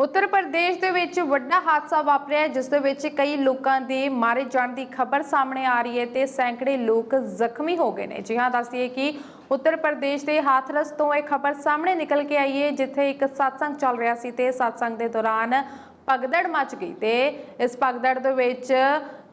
ਉੱਤਰ ਪ੍ਰਦੇਸ਼ ਦੇ ਵਿੱਚ ਵੱਡਾ ਹਾਦਸਾ ਵਾਪਰਿਆ ਜਿਸ ਦੇ ਵਿੱਚ ਕਈ ਲੋਕਾਂ ਦੇ ਮਾਰੇ ਜਾਣ ਦੀ ਖਬਰ ਸਾਹਮਣੇ ਆ ਰਹੀ ਹੈ ਤੇ ਸੈਂਕੜੇ ਲੋਕ ਜ਼ਖਮੀ ਹੋ ਗਏ ਨੇ। ਜੀ ਹਾਂ ਦੱਸਦੀਏ ਕਿ ਉੱਤਰ ਪ੍ਰਦੇਸ਼ ਦੇ ਹਾਥਰਸ ਤੋਂ ਇਹ ਖਬਰ ਸਾਹਮਣੇ ਨਿਕਲ ਕੇ ਆਈ ਹੈ, ਜਿੱਥੇ ਇੱਕ ਸਤਸੰਗ ਚੱਲ ਰਿਹਾ ਸੀ ਤੇ ਸਤਸੰਗ ਦੇ ਦੌਰਾਨ ਭਗਦੜ ਮਚ ਗਈ ਤੇ ਇਸ ਭਗਦੜ ਦੇ ਵਿੱਚ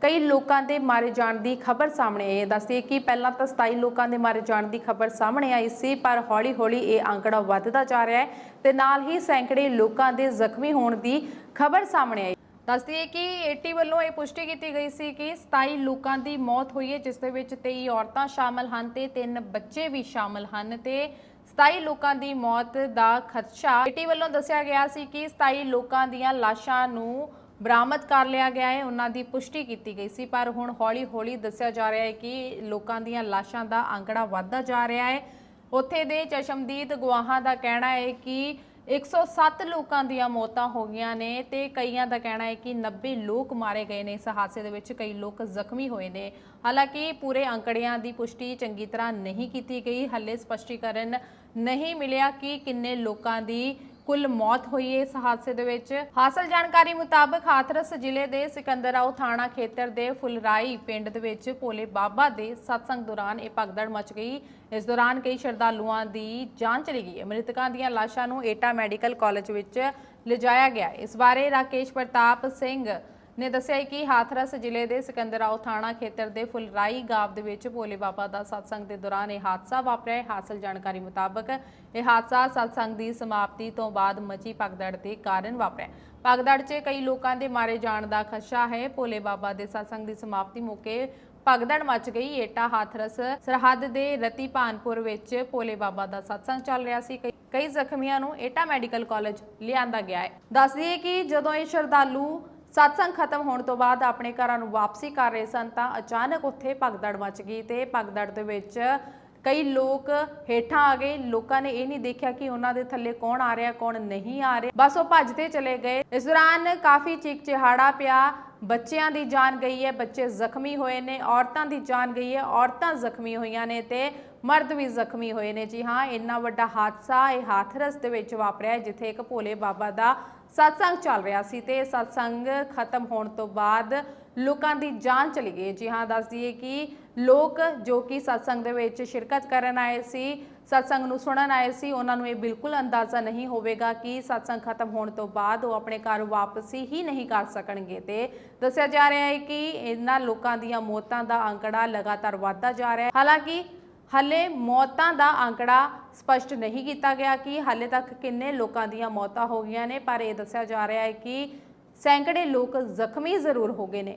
ਕਈ ਲੋਕਾਂ ਦੇ ਮਾਰੇ ਜਾਣ ਦੀ ਖਬਰ ਸਾਹਮਣੇ ਆਈ ਹੈ। ਦੱਸਦੀਏ ਕਿ ਪਹਿਲਾਂ ਤਾਂ 27 ਲੋਕਾਂ ਦੇ ਮਾਰੇ ਜਾਣ ਦੀ ਖਬਰ ਸਾਹਮਣੇ ਆਈ ਸੀ, ਪਰ ਹੌਲੀ-ਹੌਲੀ ਇਹ ਅੰਕੜਾ ਵੱਧਦਾ ਜਾ ਰਿਹਾ ਹੈ ਤੇ ਨਾਲ ਹੀ ਸੈਂਕੜੇ ਲੋਕਾਂ ਦੇ ਜ਼ਖਮੀ ਹੋਣ ਦੀ ਖਬਰ ਸਾਹਮਣੇ ਆਈ। ਦੱਸਦੀ ਹੈ ਕਿ ਏਟੀ ਵੱਲੋਂ ਇਹ ਪੁਸ਼ਟੀ ਕੀਤੀ ਗਈ ਸੀ ਕਿ 27 ਲੋਕਾਂ ਦੀ ਮੌਤ ਹੋਈ ਹੈ, ਜਿਸ ਦੇ ਵਿੱਚ 23 ਔਰਤਾਂ ਸ਼ਾਮਲ ਹਨ ਤੇ 3 ਬੱਚੇ ਵੀ ਸ਼ਾਮਲ ਹਨ ਤੇ 27 ਲੋਕਾਂ ਦੀ ਮੌਤ ਦਾ ਖਦਸ਼ਾ ਏਟੀ ਵੱਲੋਂ ਦੱਸਿਆ ਗਿਆ ਸੀ ਕਿ 27 ਲੋਕਾਂ ਦੀਆਂ ਲਾਸ਼ਾਂ ਨੂੰ ਬਰਾਮਦ ਕਰ ਲਿਆ ਗਿਆ ਹੈ, ਉਹਨਾਂ ਦੀ ਪੁਸ਼ਟੀ ਕੀਤੀ ਗਈ ਸੀ, ਪਰ ਹੁਣ ਹੌਲੀ-ਹੌਲੀ ਦੱਸਿਆ ਜਾ ਰਿਹਾ ਹੈ ਕਿ ਲੋਕਾਂ ਦੀਆਂ ਲਾਸ਼ਾਂ ਦਾ ਅੰਕੜਾ ਵੱਧਦਾ ਜਾ ਰਿਹਾ ਹੈ। ਉੱਥੇ ਦੇ ਚਸ਼ਮਦੀਦ ਗਵਾਹਾਂ ਦਾ ਕਹਿਣਾ ਹੈ ਕਿ 107 ਲੋਕਾਂ ਦੀਆਂ ਮੌਤਾਂ ਹੋ ਗਈਆਂ ਨੇ ਤੇ ਕਈਆਂ ਦਾ ਕਹਿਣਾ ਹੈ ਕਿ 90 ਲੋਕ ਮਾਰੇ ਗਏ ਨੇ। ਇਸ ਹਾਦਸੇ ਦੇ ਵਿੱਚ ਕਈ ਲੋਕ ਜ਼ਖਮੀ ਹੋਏ ਨੇ। ਹਾਲਾਂਕਿ ਪੂਰੇ ਅੰਕੜਿਆਂ ਦੀ ਪੁਸ਼ਟੀ ਚੰਗੀ ਤਰ੍ਹਾਂ ਨਹੀਂ ਕੀਤੀ ਗਈ। ਹੱਲੇ ਸਪਸ਼ਟੀਕਰਨ ਨਹੀਂ ਮਿਲਿਆ ਕਿ ਕਿੰਨੇ ਲੋਕਾਂ ਦੀ ਕੁੱਲ ਮੌਤ ਹੋਈ ਹੈ ਇਸ ਹਾਦਸੇ ਦੇ ਵਿੱਚ। ਹਾਸਲ ਜਾਣਕਾਰੀ ਮੁਤਾਬਕ ਹਾਥਰਸ ਜ਼ਿਲ੍ਹੇ ਦੇ ਸਿਕੰਦਰਾਓ ਥਾਣਾ ਖੇਤਰ ਦੇ ਫੁਲਰਾਈ ਪਿੰਡ ਦੇ ਵਿੱਚ ਭੋਲੇ ਬਾਬਾ ਦੇ ਸਤਸੰਗ ਦੌਰਾਨ ਇਹ ਭਗਦੜ ਮਚ ਗਈ। ਇਸ ਦੌਰਾਨ ਕਈ ਸ਼ਰਧਾਲੂਆਂ ਦੀ ਜਾਨ ਚਲੀ ਗਈ ਹੈ। ਮ੍ਰਿਤਕਾਂ ਦੀਆਂ ਲਾਸ਼ਾਂ ਨੂੰ ਏਟਾ ਮੈਡੀਕਲ ਕਾਲਜ ਵਿੱਚ ਲਿਜਾਇਆ ਗਿਆ ਇਸ ਬਾਰੇ ਰਾਕੇਸ਼ ਪ੍ਰਤਾਪ ਸਿੰਘ ਨੇ ਦੱਸਿਆ ਕਿ ਹਾਥਰਸ ਜ਼ਿਲ੍ਹੇ ਦੇ ਸਿਕੰਦਰਾਓ ਥਾਣਾ ਖੇਤਰ ਦੇ ਫੁਲਰਾਈ ਗਾਵ ਦੇ ਵਿੱਚ ਭੋਲੇ ਬਾਬਾ ਦਾ ਸਤਸੰਗ ਦੇ ਦੌਰਾਨ ਇਹ ਹਾਦਸਾ ਵਾਪਰਿਆ। ਹਾਸਲ ਜਾਣਕਾਰੀ ਮੁਤਾਬਕ ਇਹ ਹਾਦਸਾ ਸਤਸੰਗ ਦੀ ਸਮਾਪਤੀ ਤੋਂ ਬਾਅਦ ਮਚੀ ਭਗਦੜ ਦੇ ਕਾਰਨ ਵਾਪਰਿਆ। ਭਗਦੜ 'ਚ ਕਈ ਲੋਕਾਂ ਦੇ ਮਾਰੇ ਜਾਣ ਦਾ ਖਦਸ਼ਾ ਹੈ। ਭੋਲੇ ਬਾਬਾ ਦੇ ਸਤਸੰਗ ਦੀ ਸਮਾਪਤੀ ਮੌਕੇ ਭਗਦੜ ਮਚ ਗਈ। ਏਟਾ ਹਾਥਰਸ ਸਰਹੱਦ ਦੇ ਰਤੀ ਭਾਨਪੁਰ ਵਿੱਚ ਭੋਲੇ ਬਾਬਾ ਦਾ ਸਤਸੰਗ ਚੱਲ ਰਿਹਾ ਸੀ। ਕਈ- ਜ਼ਖਮੀਆਂ ਨੂੰ ਏਟਾ ਮੈਡੀਕਲ ਕਾਲਜ ਲਿਆਂਦਾ ਗਿਆ ਹੈ। ਦੱਸ ਕਿ ਜਦੋਂ ਇਹ ਸ਼ਰਧਾਲੂ ਸਤਸੰਗ ਖਤਮ ਹੋਣ ਤੋਂ ਬਾਅਦ ਆਪਣੇ ਘਰਾਂ ਨੂੰ ਵਾਪਸੀ ਕਰ ਰਹੇ ਸਨ ਤਾਂ ਅਚਾਨਕ ਉੱਥੇ ਭਗਦੜ ਮਚ ਗਈ ਤੇ ਭਗਦੜ ਦੇ ਵਿੱਚ ਕਈ ਲੋਕ ਹੇਠਾਂ ਆ ਗਏ। ਲੋਕਾਂ ਨੇ ਇਹ ਨਹੀਂ ਦੇਖਿਆ ਕਿ ਉਹਨਾਂ ਦੇ ਥੱਲੇ ਕੌਣ ਆ ਰਿਹਾ, ਕੌਣ ਨਹੀਂ ਆ ਰਿਹਾ। ਬਸ ਉਹ ਭੱਜਦੇ ਚਲੇ ਗਏ। ਇਸ ਦੌਰਾਨ ਕਾਫੀ ਚੀਕ ਚਿਹਾੜਾ ਪਿਆ। ਬੱਚਿਆਂ ਦੀ ਜਾਨ ਗਈ ਹੈ, ਬੱਚੇ ਜ਼ਖਮੀ ਹੋਏ ਨੇ, ਔਰਤਾਂ ਦੀ ਜਾਨ ਗਈ ਹੈ, ਔਰਤਾਂ ਜ਼ਖਮੀ ਹੋਈਆਂ ਨੇ ਤੇ ਮਰਦ ਵੀ ਜ਼ਖਮੀ ਹੋਏ ਨੇ। ਜੀ ਹਾਂ, ਇੰਨਾ ਵੱਡਾ ਹਾਦਸਾ ਇਹ ਹਾਥਰਸ ਦੇ ਵਿੱਚ ਵਾਪਰਿਆ ਜਿੱਥੇ ਇੱਕ ਭੋਲੇ ਬਾਬਾ ਦਾ ਸਤਸੰਗ ਚੱਲ ਰਿਹਾ ਸੀ ਤੇ ਸਤਸੰਗ ਖਤਮ ਹੋਣ ਤੋਂ ਬਾਅਦ ਲੋਕਾਂ ਦੀ ਜਾਨ ਚਲੀ ਗਈ ਜੀ ਹਾਂ, ਦੱਸ ਦਈਏ ਕਿ ਲੋਕ ਜੋ ਕਿ ਸਤਸੰਗ ਦੇ ਵਿੱਚ ਸ਼ਿਰਕਤ ਕਰਨ ਆਏ ਸੀ ਸਤਸੰਗ ਨੂੰ ਸੁਣਨ ਆਏ ਸੀ, ਉਹਨਾਂ ਨੂੰ ਇਹ ਬਿਲਕੁਲ ਅੰਦਾਜ਼ਾ ਨਹੀਂ ਹੋਵੇਗਾ ਕਿ ਸਤਸੰਗ ਖਤਮ ਹੋਣ ਤੋਂ ਬਾਅਦ ਉਹ ਆਪਣੇ ਘਰ ਵਾਪਸੀ ਹੀ ਨਹੀਂ ਕਰ ਸਕਣਗੇ। ਤੇ ਦੱਸਿਆ ਜਾ ਰਿਹਾ ਹੈ ਕਿ ਇਹਨਾਂ ਲੋਕਾਂ ਦੀਆਂ ਮੌਤਾਂ ਦਾ ਅੰਕੜਾ ਲਗਾਤਾਰ ਵਧਦਾ ਜਾ ਰਿਹਾ ਹੈ। ਹਾਲਾਂਕਿ, ਹਲੇ ਮੌਤਾਂ ਦਾ ਅੰਕੜਾ ਸਪਸ਼ਟ ਨਹੀਂ ਕੀਤਾ ਗਿਆ ਕਿ ਹਾਲੇ ਤੱਕ ਕਿੰਨੇ ਲੋਕਾਂ ਦੀਆਂ ਮੌਤਾਂ ਹੋ ਗਈਆਂ ਨੇ, ਪਰ ਇਹ ਦੱਸਿਆ ਜਾ ਰਿਹਾ ਹੈ ਕਿ ਸੈਂਕੜੇ ਲੋਕ ਜ਼ਖਮੀ ਜ਼ਰੂਰ ਹੋ ਗਏ ਨੇ।